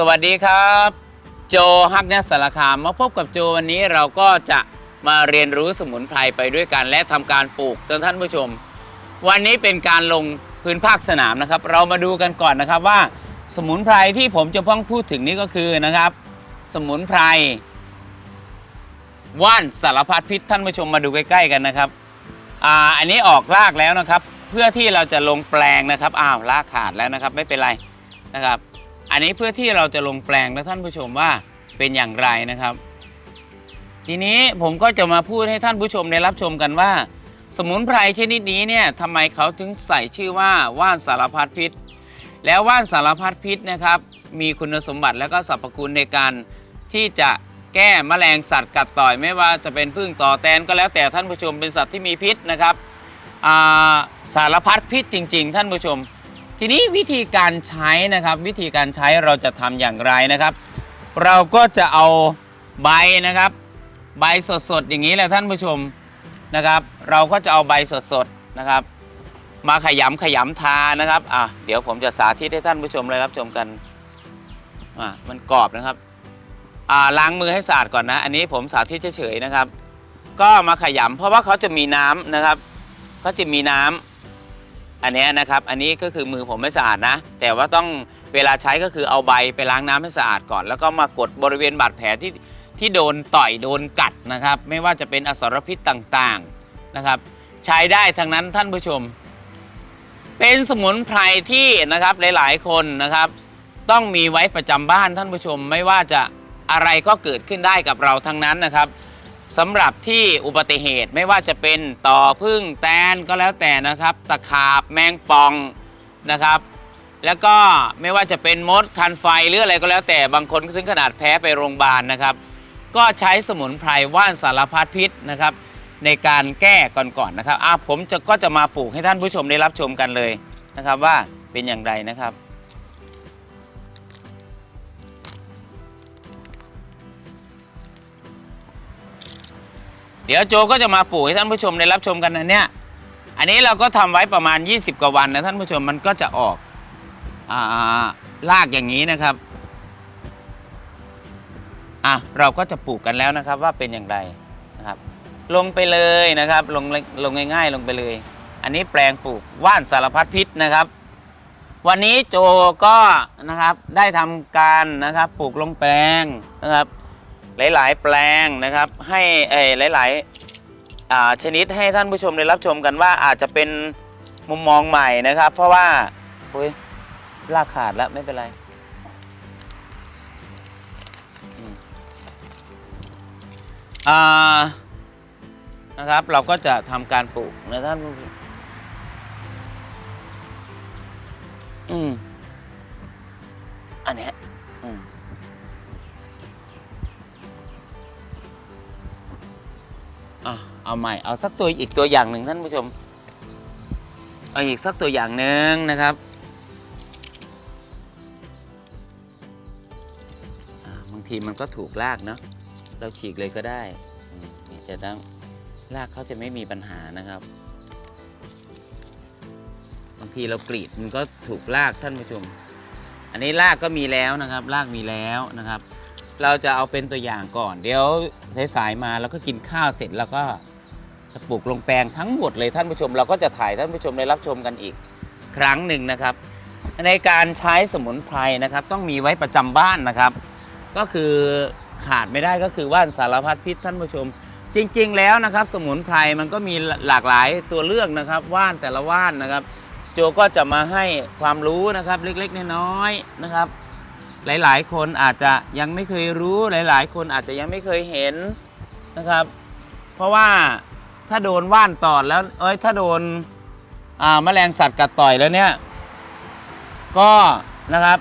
สวัสดีครับ โจฮักเนสสารคามมาพบกับโจวันนี้เราก็จะมาเรียนรู้สมุนไพรไปด้วยกัน และทำการปลูกท่านผู้ชม วันนี้เป็นการลงพื้นภาคสนามนะครับ เรามาดูกันก่อนนะครับว่า สมุนไพรที่ผมจะพิ่งพูดถึงนี้ก็คือนะครับ สมุนไพรว่านสารพัดพิษท่านผู้ชมมาดูใกล้ ๆ กันนะครับอ่าอันนี้ออกรากแล้วนะครับ เพื่อที่เราจะลงแปลงนะครับอ้าวรากขาดแล้วนะครับ ไม่เป็นไรนะครับ อันนี้เพื่อที่เราจะลงแปลงและท่านผู้ชมว่าเป็นอย่างไรนะครับ ทีนี้ผมก็จะมาพูดให้ท่านผู้ชมได้รับชมกันว่า สมุนไพรชนิดนี้เนี่ยทำไมเขาถึงใส่ชื่อว่าว่านสารพัดพิษ แล้วว่านสารพัดพิษนะครับ มีคุณสมบัติและก็สรรพคุณในการที่จะแก้แมลงสัตว์กัดต่อยไม่ว่าจะเป็นพึ่งต่อแตนก็แล้วแต่ท่านผู้ชมเป็นสัตว์ที่มีพิษนะครับาสารพัดพิษจริง ๆ ท่านผู้ชม ทีนี้วิธีการใช้นะครับวิธีการใช้เราจะทำอย่างไรนะครับ เราก็จะเอาใบนะครับ ใบสดๆอย่างนี้แหละท่านผู้ชมนะครับ เราก็จะเอาใบสดๆนะครับ มาขยำขยำทานะครับอะเดี๋ยวผมจะสาธิตให้ท่านผู้ชมเลยรับชมกันอะมันกรอบนะครับอ่าล้างมือให้สะอาดก่อนนะ อันนี้ผมสาธิตเฉยๆนะครับ ก็มาขยำเพราะว่าเขาจะมีน้ำนะครับเขาจะมีน้ำ อันนี้นะครับ อันนี้ก็คือมือผมไม่สะอาดนะ แต่ว่าต้องเวลาใช้ก็คือเอาใบไปล้างน้ำให้สะอาดก่อน แล้วก็มากดบริเวณบาดแผลที่ที่โดนต่อยโดนกัดนะครับ ไม่ว่าจะเป็นอสรพิษต่างๆนะครับ ใช้ได้ทั้งนั้นท่านผู้ชม เป็นสมุนไพรที่นะครับหลายๆคนนะครับ ต้องมีไว้ประจำบ้านท่านผู้ชม ไม่ว่าจะอะไรก็เกิดขึ้นได้กับเราทั้งนั้นนะครับ สำหรับที่อุบัติเหตุไม่ว่าจะเป็นต่อพึ่งแตนก็แล้วแต่นะครับ ตะขาบแมงป่องนะครับ แล้วก็ไม่ว่าจะเป็นมดคันไฟหรืออะไรก็แล้วแต่บางคนถึงขนาดแพ้ไปโรงพยาบาลนะครับ ก็ใช้สมุนไพรว่านสารพัดพิษนะครับ ในการแก้ก่อนๆนะครับอะผมจะก็จะมาปลูกให้ท่านผู้ชมได้รับชมกันเลยนะครับ ว่าเป็นอย่างไรนะครับ เดี๋ยวโจก็จะมาปลูกให้ท่านผู้ชมได้รับชมกันนะเนี่ย อันนี้เราก็ทำไว้ประมาณ 20 กว่าวันนะท่านผู้ชมมันก็จะออกอ่ารากอย่างนี้นะครับอะเราก็จะปลูกกันแล้วนะครับว่าเป็นอย่างไรนะครับ ลงไปเลยนะครับลงลงง่ายๆ ลงไปเลย อันนี้แปลงปลูกว่านสารพัดพิษนะครับ วันนี้โจก็นะครับได้ทำการนะครับปลูกลงแปลงนะครับ หลาย ๆ แปลงนะครับ ให้เอหลายๆชนิดให้ท่านผู้ชมได้รับชมกันว่าอาจจะเป็นมุมมองใหม่นะครับ เพราะว่าอุ้ยรากขาดแล้วไม่เป็นไรอ่านะครับ เราก็จะทำการปลูกนะท่านผู้ชมอืมอันเนี้ยอืม อะเอาใหม่เอาสักตัวอีกตัวอย่างหนึ่งท่านผู้ชม เอาอีกสักตัวอย่างหนึ่งนะครับบางทีมันก็ถูกลากเนาะเราฉีกเลยก็ได้จะต้องลากเขาจะไม่มีปัญหานะครับ บางทีเรากรีดมันก็ถูกลากท่านผู้ชม อันนี้ลากก็มีแล้วนะครับลากมีแล้วนะครับ เราจะเอาเป็นตัวอย่างก่อน เดี๋ยวสายๆมาแล้วก็กินข้าวเสร็จแล้วก็จะปลูกลงแปลงทั้งหมดเลยท่านผู้ชม เราก็จะถ่ายท่านผู้ชมได้รับชมกันอีกครั้งหนึ่งนะครับ ในการใช้สมุนไพรนะครับ ต้องมีไว้ประจำบ้านนะครับ ก็คือขาดไม่ได้ก็คือว่านสารพัดพิษท่านผู้ชม จริง ๆ แล้วนะครับ สมุนไพรมันก็มีหลากหลายตัวเลือกนะครับ ว่านแต่ละว่านนะครับ โจก็จะมาให้ความรู้นะครับเล็กๆน้อยๆนะครับ หลายๆ คนอาจจะยังไม่เคยรู้หลาย ๆ คนอาจจะยังไม่เคยเห็นนะครับ เพราะว่าถ้าโดนว่านตอดแล้วเอ้ยถ้าโดนแมลงสัตว์กัดต่อยแล้วเนี่ยก็นะครับ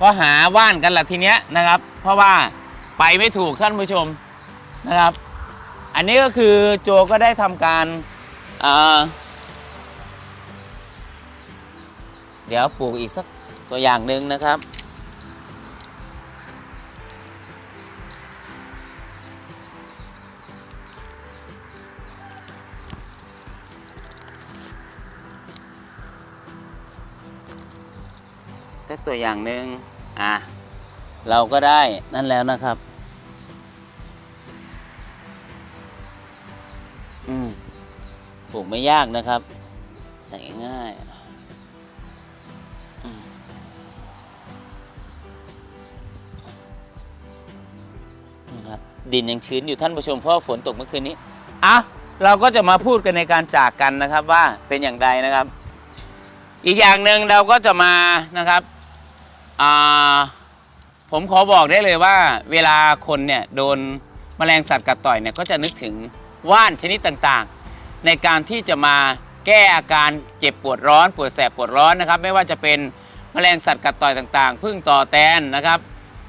ก็หาว่านกันละทีเนี้ยนะครับ เพราะว่าไปไม่ถูกท่านผู้ชมนะครับ อันนี้ก็คือโจก็ได้ทำการอ่าเดี๋ยวปลูกอีกสักตัวอย่างหนึ่งนะครับ สักตัวอย่างหนึ่งอะเราก็ได้นั่นแล้วนะครับ อืมปลูกไม่ยากนะครับ ใส่ง่ายนะครับดินยังชื้นอยู่ท่านผู้ชมเพราะว่าฝนตกเมื่อคืนนี้อะเราก็จะมาพูดกันในการจากกันนะครับว่าเป็นอย่างไรนะครับ อีกอย่างหนึ่งเราก็จะมานะครับผมขอบอกได้เลยว่า เวลาคนเนี่ยโดนแมลงสัตว์กัดต่อยเนี่ยก็จะนึกถึงว่านชนิดต่างๆ ในการที่จะมาแก้อาการเจ็บปวดร้อน ปวดแสบปวดร้อนนะครับ ไม่ว่าจะเป็นแมลงสัตว์กัดต่อยต่างๆพึ่งต่อแตนนะครับ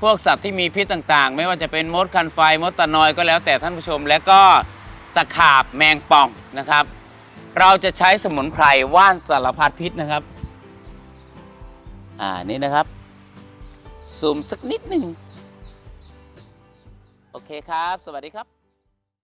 พวกสัตว์ที่มีพิษต่างๆ ไม่ว่าจะเป็นมดคันไฟมดตะนอยก็แล้วแต่ท่านผู้ชม และก็ตะขาบแมงป่องนะครับ เราจะใช้สมุนไพรว่านสารพัดพิษนะครับ อ่า นี่นะครับ ซูมสักนิดหนึ่ง โอเคครับ สวัสดีครับ